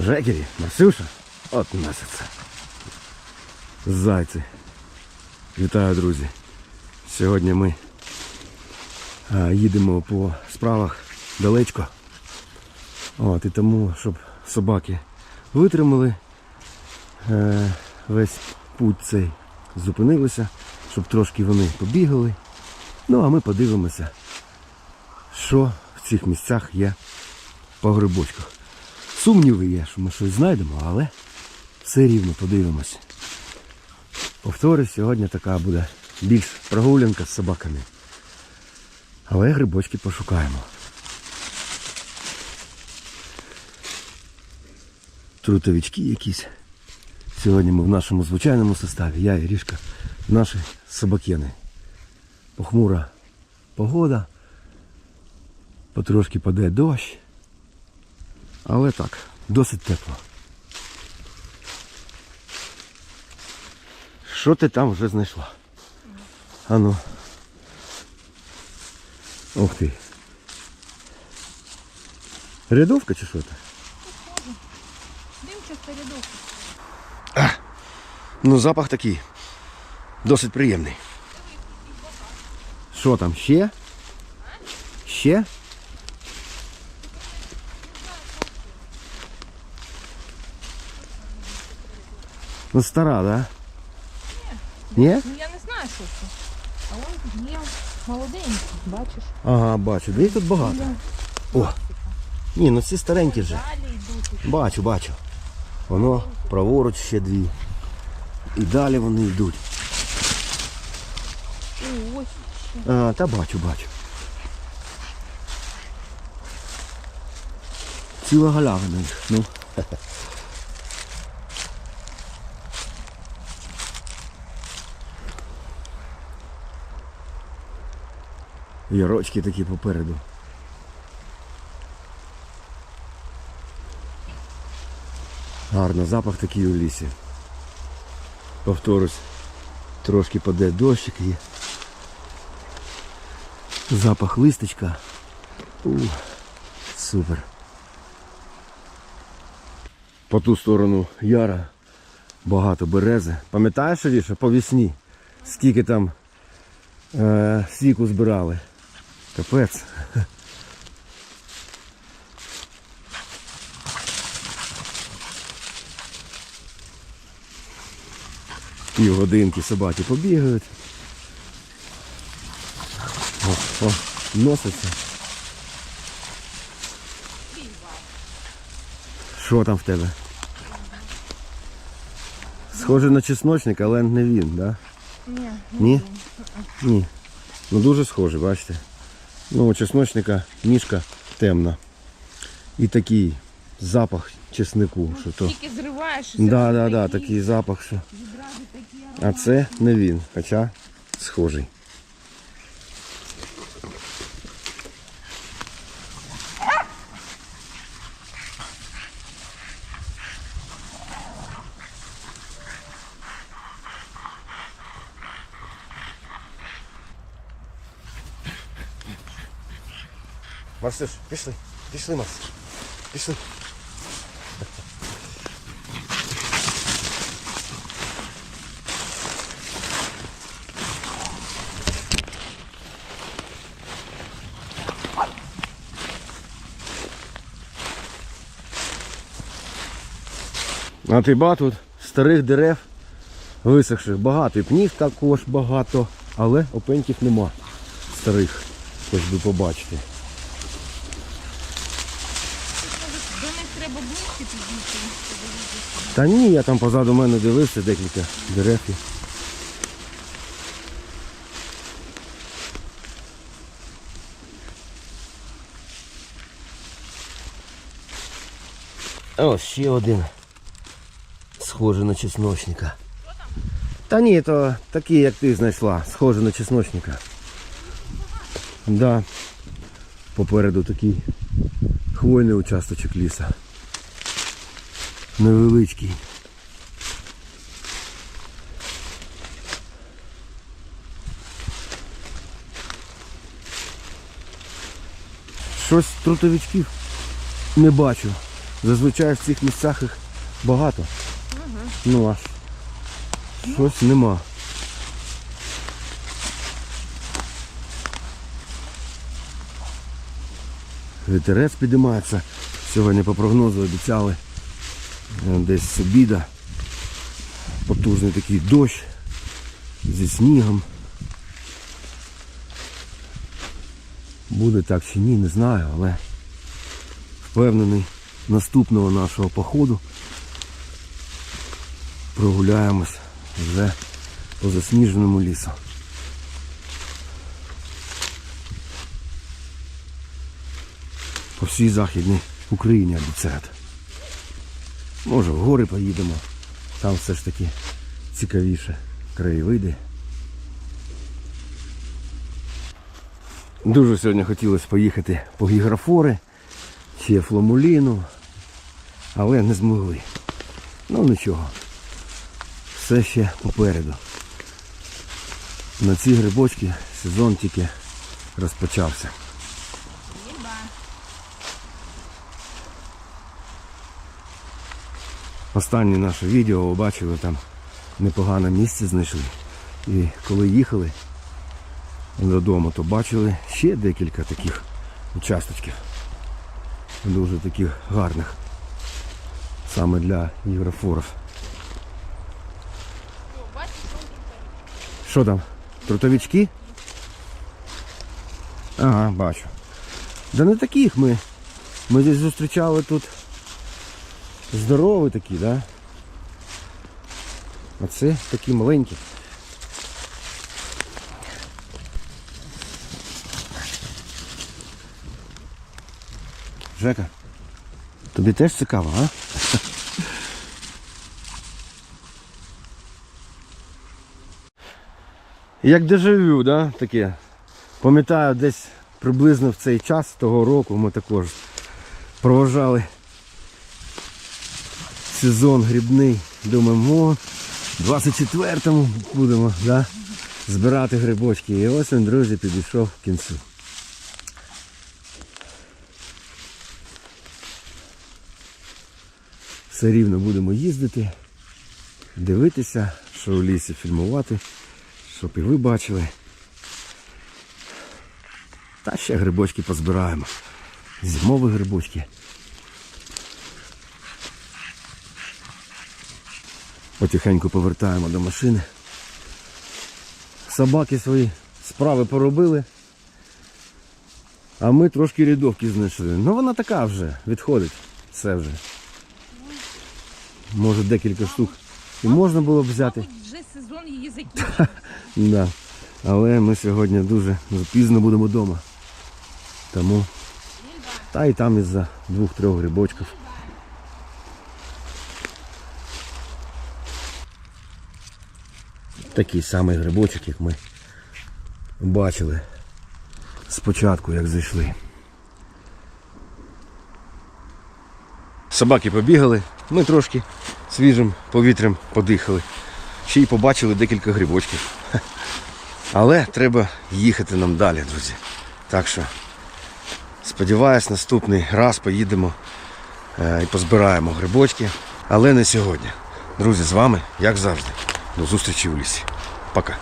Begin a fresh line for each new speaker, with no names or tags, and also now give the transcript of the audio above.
Жекері, Марсюша, от носиться. Зайці. Вітаю, друзі. Сьогодні ми їдемо по справах далечко. От, і тому, щоб собаки витримали е, весь путь цей, зупинилися, щоб трошки вони побігали. Ну, а ми подивимося, що в цих місцях є по грибочках. Сумніви є, що ми щось знайдемо, але все рівно подивимося. Повторюсь, сьогодні така буде більш прогулянка з собаками. Але грибочки пошукаємо. Трутовички якісь. Сьогодні ми в нашому звичайному составі, я і Рішка, наші собакени. Похмура погода, потрошки паде дощ. Але так, досить тепло. Що ти там вже знайшла? Ану. Ух ти. Рядовка чи що це?
Димчаста рядовка.
Ну, запах такий. Досить приємний. Що там, ще? Ще? Ну, стара, да? Ні?
Ну я не знаю, що це. А он є молоденький, бачиш.
Ага, бачу. Де їх тут багато. О! Ні, ну ці старенькі вже.
Далі йдуть.
Бачу, бачу. Воно праворуч ще дві. І далі вони йдуть.
І ось ще.
А, та бачу, бачу. Ціла галявина їх. Ну. Ярочки такі попереду. Гарно, запах такий у лісі. Повторюсь, трошки паде дощик і Запах листочка. У, супер. По ту сторону яра багато берези. Пам'ятаєш, Аліша, по весні? Скільки там е, сіку збирали? Капець. Півгодинки собаки побігають. О, о, носиться. Що там в тебе? Схоже на чесночник, але не він, да?
Ні.
Ні? Ні. Ну дуже схоже, бачите. Ну, у чесночника ніжка темна. І такий запах чеснику. Що то...
Тільки зриваєш.
Да, да, да, такий запах, що. А це не він, хоча схожий. Марсиш, пішли, пішли, Марс. Пішли. А ти ба тут старих дерев висохших багато. І пнів також багато, але опеньків нема старих. Хоч би побачити.
До них треба ближче підійти.
Та ні, я там позаду мене дивився декілька дерев. Ось ще один. Схожий на чесночника. Та ні, то такі, як ти знайшла, схожий на чесночника. Да. Попереду такий хвойний участочок ліса. Невеличкий. Щось трутовичків не бачу. зазвичай в цих місцях їх багато. Ну а щось нема. Вітерець підіймається. Сьогодні по прогнозу обіцяли десь з обіда. Потужний такий дощ зі снігом. Буде так чи ні, не знаю, але впевнений наступного нашого походу прогуляємось вже по засніженому лісу. По всій Західній Україні обіцяють. Може в гори поїдемо. Там все ж таки цікавіше краєвиди. Дуже сьогодні хотілося поїхати по гіграфори чи фломуліну, але не змогли. Ну нічого. Все ще попереду. На ці грибочки сезон тільки розпочався. Останнє наше відео ви бачили там непогане місце знайшли. І коли їхали додому, то бачили ще декілька таких участочків. Дуже таких гарних. Саме для єврофорів. Що там? Трутовички? Ага, бачу. Да не таких ми. Ми зустрічали тут здорові такі, да? А це такі маленькі. Жека, тобі теж цікаво, а? Як дежавю, да? таке. Пам'ятаю, десь приблизно в цей час того року ми також проважали сезон грибний. Думаємо, о, 24-му будемо да? збирати грибочки. І ось він, друзі, підійшов в кінцю. Все рівно будемо їздити, дивитися, що в лісі фільмувати, щоб і ви бачили. Та ще грибочки позбираємо. Зимові грибочки. Потихеньку повертаємо до машини. Собаки свої справи поробили. А ми трошки рядовки знайшли. Ну вона така вже, відходить. Все вже. Може декілька штук. І можна було б взяти.
Вже сезон її закінчив.
Да. Але ми сьогодні дуже пізно будемо вдома. Тому. Та і там із-за двох-трьох грибочків. Такий самий грибочок, як ми бачили спочатку, як зайшли. Собаки побігали, ми трошки свіжим повітрям подихали. Ще й побачили декілька грибочків. Але треба їхати нам далі, друзі. Так що, сподіваюсь, наступний раз поїдемо е, і позбираємо грибочки. Але не сьогодні. Друзі, з вами, як завжди, до зустрічі в лісі. Пока.